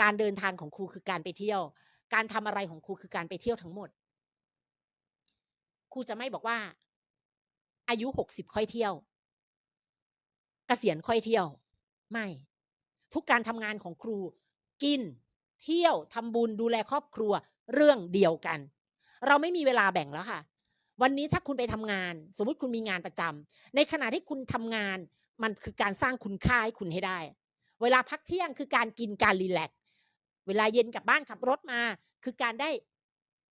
การเดินทางของครูคือการไปเที่ยว การทำอะไรของครูคือการไปเที่ยวทั้งหมด ครูจะไม่บอกว่า อายุ60ค่อยเที่ยวเกษียณค่อยเที่ยว ไม่ ทุกการทำงานของครู กิน เที่ยวทำบุญดูแลครอบครัวเรื่องเดียวกัน เราไม่มีเวลาแบ่งแล้วค่ะ วันนี้ถ้าคุณไปทำงาน สมมุติคุณมีงานประจำในขณะที่คุณทำงาน มันคือการสร้างคุณค่าให้คุณให้ได้ เวลาพักเที่ยงคือการกินการรีแลก เวลาเย็นกลับบ้านขับรถมา คือการได้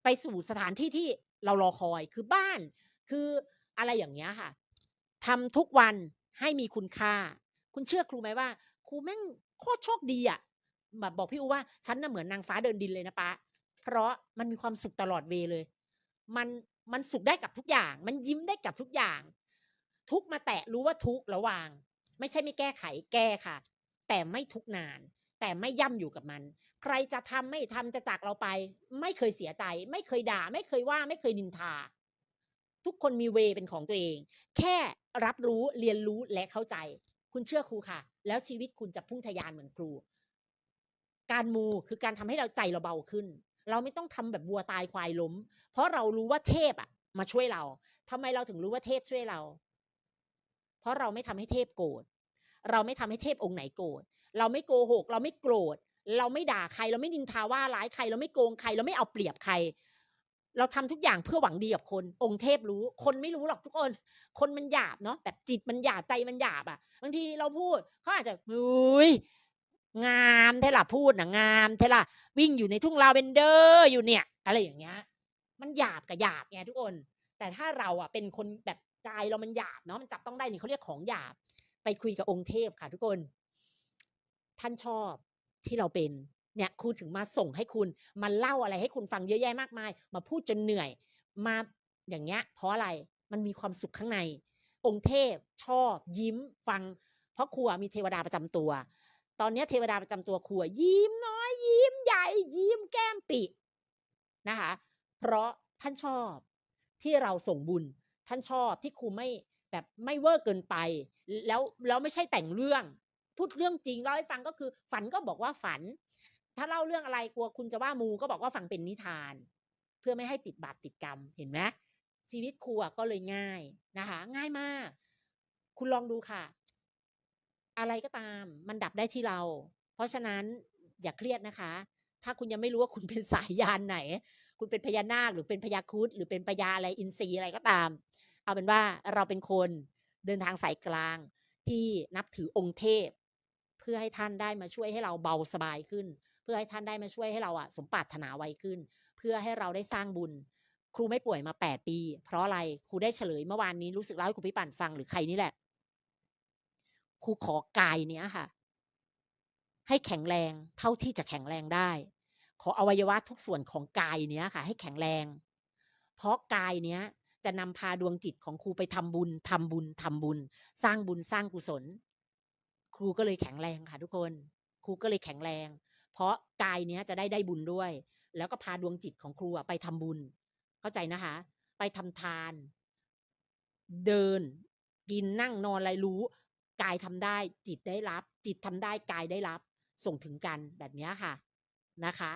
ไปสู่สถานที่ที่เรารอคอยคือบ้าน คืออะไรอย่างเงี้ยค่ะทำทุกวันให้มีคุณค่า คุณเชื่อครูไหมว่า ครูแม่งโคตรโชคดีอะแบบบอกพี่อูว่าฉันน่ะเหมือนนางฟ้าเดินดินเลยนะป๊าเพราะมันมีความสุขตลอดเวเลย มันมันสุขได้กับทุกอย่าง มันยิ้มได้กับทุกอย่าง ทุกมาแตะรู้ว่าทุกข์แล้วาง ไม่ใช่ไม่แก้ไขแก้ค่ะ แต่ไม่ทุกนาน แต่ไม่ย่ำอยู่กับมัน ใครจะทำไม่ทำจะจากเราไป ไม่เคยเสียใจ ไม่เคยด่า ไม่เคยว่าไม่เคยนินทา ทุกคนมีเวเป็นของตัวเอง แค่รับรู้เรียนรู้และเข้าใจ คุณเชื่อครูค่ะ แล้วชีวิตคุณจะพุ่งทะยานเหมือนครู การมูคือการทำให้เราใจเราเบาขึ้น เราไม่ต้องทำแบบวัวตายควายล้ม เพราะเรารู้ว่าเทพอะมาช่วยเราทำไมเราถึงรู้ว่าเทพช่วยเรา เพราะเราไม่ทำให้เทพโกรธ เราไม่ทำให้เทพองค์ไหนโกรธเราไม่โกหก เราไม่โกรธ เราไม่ด่าใคร เราไม่นินทาว่าร้ายใคร เราไม่โกงใคร เราไม่เอาเปรียบใคร เราทำทุกอย่างเพื่อหวังดีกับคน องค์เทพรู้ คนไม่รู้หรอกทุกคน คนมันหยาบเนาะแบบจิตมันหยาบใจมันหยาบอะบางทีเราพูดเขาอาจจะ"อุ๊ยงามแท้ล่ะพูดนะงามแท้ล่ะวิ่งอยู่ในทุ่งลาเวนเดอร์อยู่เนี่ย"อะไรอย่างเงี้ย มันหยาบกับหยาบไงทุกคน แต่ถ้าเราอะเป็นคนแบบกายเรามันหยาบเนาะมันจับต้องได้นี่เขาเรียกของหยาบ ไปคุยกับองค์เทพค่ะทุกคน ท่านชอบที่เราเป็นเนี่ยครูถึงมาส่งให้คุณมาเล่าอะไรให้คุณฟังเยอะแยะมากมาย มาพูดจนเหนื่อย มาอย่างเงี้ย เพราะอะไรมันมีความสุขข้างใน องค์เทพชอบยิ้มฟัง เพราะครูอะมีเทวดาประจำตัว ตอนเนี้ยเทวดาประจำตัวครูอะยิ้มน้อย ยิ้มใหญ่ ยิ้มแก้มปินะคะ เพราะท่านชอบที่เราส่งบุญ ท่านชอบที่ครูไม่ แบบไม่เวอร์เกินไป แล้วแล้วไม่ใช่แต่งเรื่อง พูดเรื่องจริงเล่าให้ฟังก็คือ ฝันก็บอกว่าฝัน ถ้าเล่าเรื่องอะไรกลัวคุณจะว่ามูก็บอกว่าฟังเป็นนิทาน เพื่อไม่ให้ติดบาปติดกรรมเห็นไหมชีวิตครูอะก็เลยง่ายนะคะ ง่ายมาก คุณลองดูค่ะ อะไรก็ตาม มันดับได้ที่เรา เพราะฉะนั้นอย่าเครียดนะคะ ถ้าคุณยังไม่รู้ว่าคุณเป็นสายยานไหน คุณเป็นพญานาคหรือเป็นพญาครุฑหรือเป็นพญาอะไรอินทรีอะไรก็ตาม เอาเป็นว่าเราเป็นคนเดินทางสายกลางที่นับถือองค์เทพ เพื่อให้ท่านได้มาช่วยให้เราเบาสบายขึ้น เพื่อให้ท่านได้มาช่วยให้เราอะสมปรารถนาไวขึ้น เพื่อให้เราได้สร้างบุญ ครูไม่ป่วยมา 8 ปี เพราะอะไรครูได้เฉลยเมื่อวานนี้รู้สึกเล่าให้คุณพี่ปั่นฟังหรือใครนี่แหละครูขอกายเนี้ยค่ะ ให้แข็งแรงเท่าที่จะแข็งแรงได้ ขออวัยวะทุกส่วนของกายเนี้ยค่ะ ให้แข็งแรง เพราะกายเนี้ย จะนำพาดวงจิตของครูไปทำบุญทำบุญทำบุญ สร้างบุญสร้างกุศล ครูก็เลยแข็งแรงค่ะทุกคน ครูก็เลยแข็งแรง เพราะกายเนี้ยจะได้ได้บุญด้วย แล้วก็พาดวงจิตของครูอะไปทำบุญ เข้าใจนะคะ ไปทำทาน เดิน กินนั่งนอนอะไรรู้ กายทำได้จิตได้รับ จิตทำได้กายได้รับ ส่งถึงกันแบบนี้ค่ะนะคะ